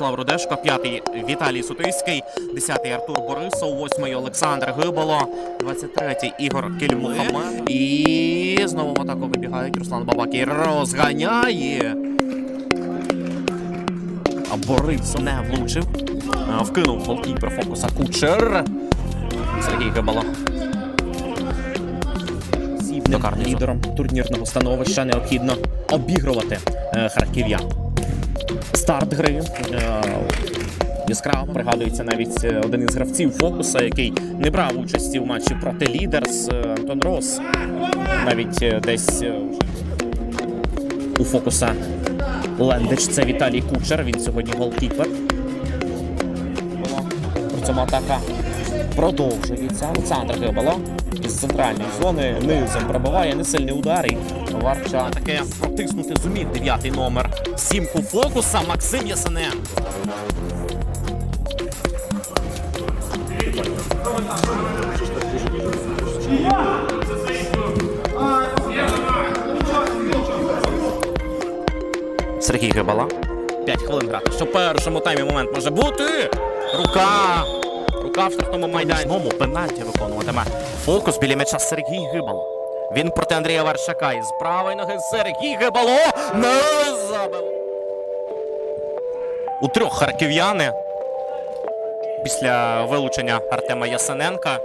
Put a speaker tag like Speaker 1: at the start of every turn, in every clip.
Speaker 1: Владислав Рудешко, п'ятий Віталій Сутиський, десятий Артур Борисов, восьмий Олександр Гибало, 23-й Ігор Кельмухамед. І знову в атаку вибігають Руслан Бабакір. Розганяє. А Борисов не влучив. Вкинув голкіпер фокуса Кучер. Сергій Гибало. До лідером турнірного становища необхідно обігрувати е, харків'ян. Старт гри. Е, яскраво пригадується навіть е, один із гравців фокуса, який не брав участі в матчі проти лідерс е, Антон Рос. Навіть десь у фокуса Лендич. Це Віталій Кучер. Він сьогодні голкіпер. При цьому атака продовжується. Олександр Гибало із центральної зони низом пробиває несильний удар. І Варча таке протиснути зумів дев'ятий номер. Сімку фокуса Максим Ясененко. Сергій Гибала. 5 хвилин грати. Що в першому таймі момент може бути? Рука! Рука в штрафному майдані. Знову пенальті виконуватиме. Фокус біля м'яча Сергій Гибало. Він проти Андрія Варшака. Із правої ноги Сергій Гибало не забив. У трьох харків'яни. Після вилучення Артема Ясененка.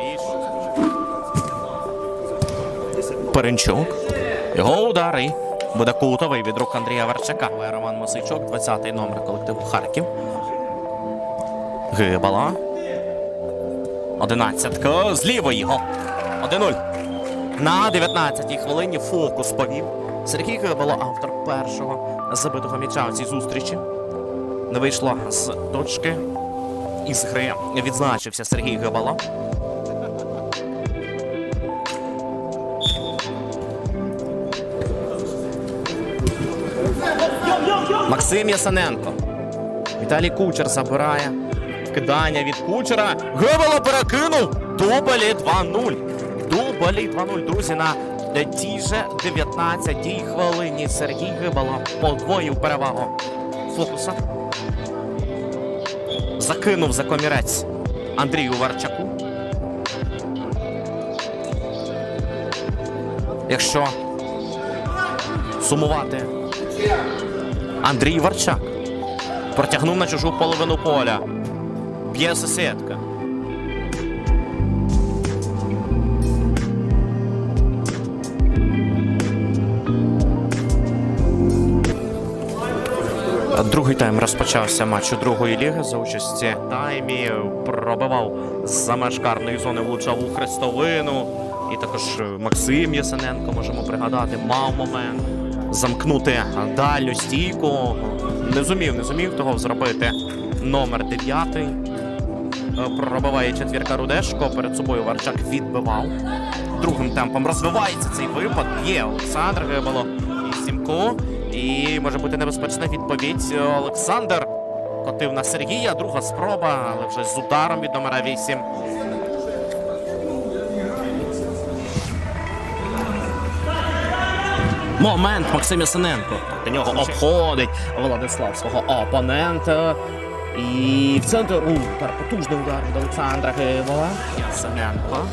Speaker 1: І... Перенчук. Його удар і буде кутовий від рук Андрія Варчака. Роман Мосичок, 20-й номер колективу Харків. Гибала. Одинадцятка з лівої. Гол. 1-0. На 19-й хвилині фокус повів. Сергій Гибало, автор першого забитого м'яча у цій зустрічі. Не вийшло з точки. Із гри відзначився Сергій Гибало. Максим Ясененко. Віталій Кучер забирає. Вкидання від Кучера. Гибало перекинув. Дублі 2-0. Дублі 2-0, друзі, на тій же 19-й хвилині. Сергій Гибало подвоїв перевагу фокуса. Закинув за комірець Андрію Варчаку. Якщо сумувати Андрій Варчак протягнув на чужу половину поля. Б'є сусідка. Другий тайм розпочався матч у другої ліги за участі таймі. Пробивав за меж карної зони, влучав у хрестовину. І також Максим Ясененко, можемо пригадати, мав момент замкнути дальню стійку. Не зумів, не зумів того зробити. Номер 9. Пробиває четвірка Рудешко. Перед собою Варчак відбивав. Другим темпом розвивається цей випад. Є Олександр Гибало і Сімко. І може бути небезпечна відповідь. Олександр котив на Сергія. Друга спроба, але вже з ударом від номера 8. Момент Максим Ясененко. До нього обходить Владислав свого опонента. І в центр удар, потужний удар від Олександра Гибола. Ясененко.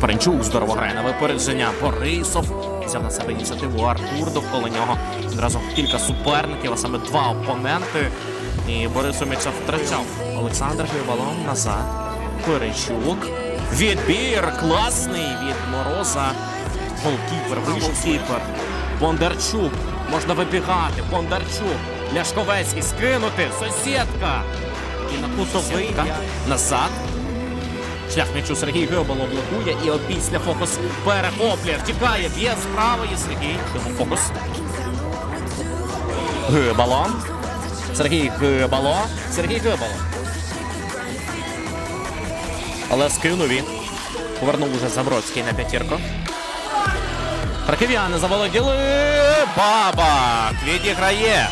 Speaker 1: Паренчук здорово грає на випередження. Борисов взяв на себе ініціативу Артур довкола нього. Одразу кілька суперників, а саме два опоненти. І Борисов м'яча втрачав. Олександр Гибалом назад. Перечук. Відбір класний від Мороза. Голкіпер, вийшов. Бондарчук. Можна вибігати. Бондарчук. Ляшковецький скинути. Сусідка. І на кутовий. Назад. Шлях м'ячу Сергій Гибало блокує і опісля фокус перехоплює. Втікає, б'є з правої Сергій. Його фокус. Гибало. Сергій Гибало. Сергій Гибало. Але скинув він. Повернув уже Забродський на п'ятірку. Харків'яни заволоділи. Бабак відіграє.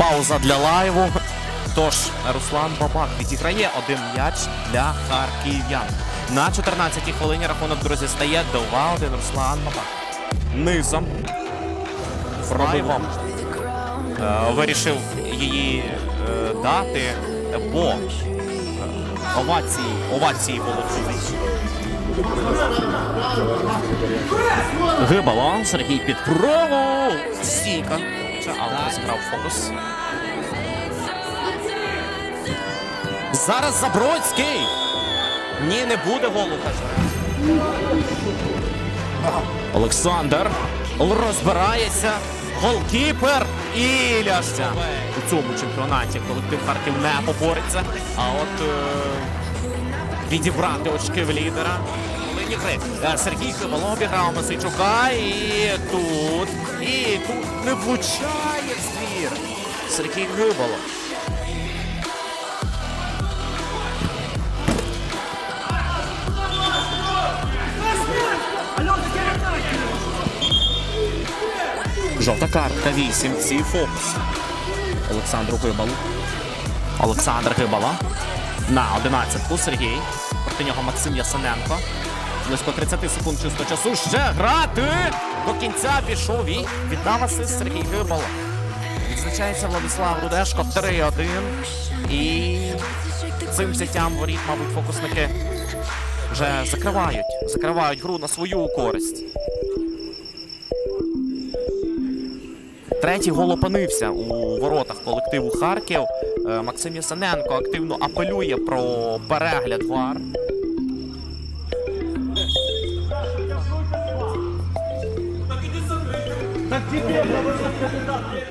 Speaker 1: Пауза для лайву. Тож Руслан Бабак відіграє один м'яч для харків'ян. На 14-й хвилині рахунок, друзі, стає 2-1 Руслан Бабак. Низом. Фрайвом. Е, Вирішив її е, дати, бо е, овації, овації волочили. Гибало, Сергій під прову. Стійка. Це Алкас грав фокус. Зараз Забродський. Ні, не буде голу, каже. Олександр розбирається. Голкіпер і ляжця. У цьому чемпіонаті колектив Харків не побореться. А от е, відібрати очки в лідера. Хвилині гри. Е, Сергій Хибало обіграв Масичука. І тут. І тут не влучає в ствір. Сергій Гибало. Жовта картка 8. Ці фокус. Олександру Гибалу. Олександр Гибала. На 11-ку Сергій. Проти нього Максим Ясененко. Близько 30 секунд чисто часу. Ще грати! До кінця пішов і віддав асист Сергій Гибала. Відзначається Владислав Рудешко 3-1. І цим взяттям воріт, мабуть, фокусники вже закривають. Закривають гру на свою користь. Третій гол опинився у воротах колективу Харків. Е, Максим Ясененко активно апелює про перегляд ВАР. どうしたんですか?